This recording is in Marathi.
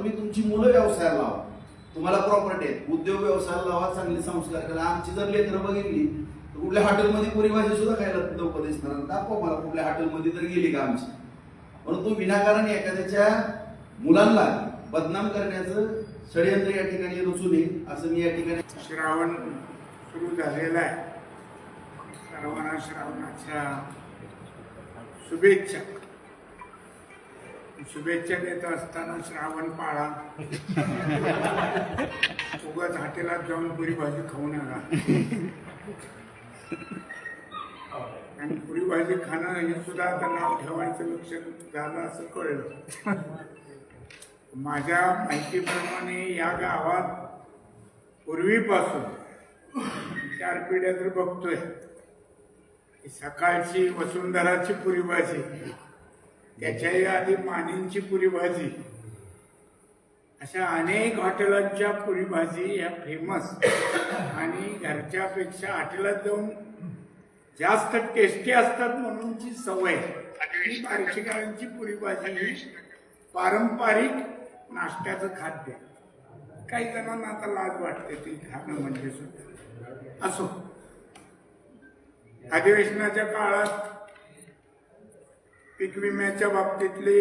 तुम्ही तुमची मुलं व्यवसायाला लावा. तुम्हाला प्रॉपर्टी आहे उद्योग व्यवसायाला लावा चांगले संस्कार करा. आमची जर लेकरं बघितली तर कुठल्या हॉटेलमध्ये पुरी भाजी सुद्धा खायला लोक दिसणार नाही. दाखवा मला कुठल्या हॉटेलमध्ये तर गेली का आमची. परंतु विनाकारण एखाद्याच्या मुलांना बदनाम करण्याचं षडयंत्र या ठिकाणी रचू येईल असं मी या ठिकाणी श्रावण सुरू झालेला आहे. सर्वांना श्रावणाच्या शुभेच्छा. शुभेच्छा देत असताना श्रावण पाळा. उगाच हॉटेलात जाऊन पुरी भाजी खाऊ नका आणि पुरी भाजी खाणं हे सुद्धा आता नाव ठेवायचं लक्ष झालं असं कळलं. माझ्या माहितीप्रमाणे या गावात पूर्वीपासून चार पिढ्या तर बघतोय. सकाळची वसुंधराची पुरी भाजी. त्याच्याही आधी मानींची पुरी भाजी अशा अनेक हॉटेलांच्या पुरी भाजी या फेमस. आणि घरच्यापेक्षा हॉटेलात जाऊन जास्त टेस्टी असतात म्हणूनची सवय. ही बार्शीकरांची पुरी भाजी ही पारंपरिक नाश्त्याचं खाद्य. काही जणांना आता लाज वाटते ती खाणं म्हणजे सुद्धा. असो. अधिवेशनाच्या काळात पीक विम्याच्या बाबतीतले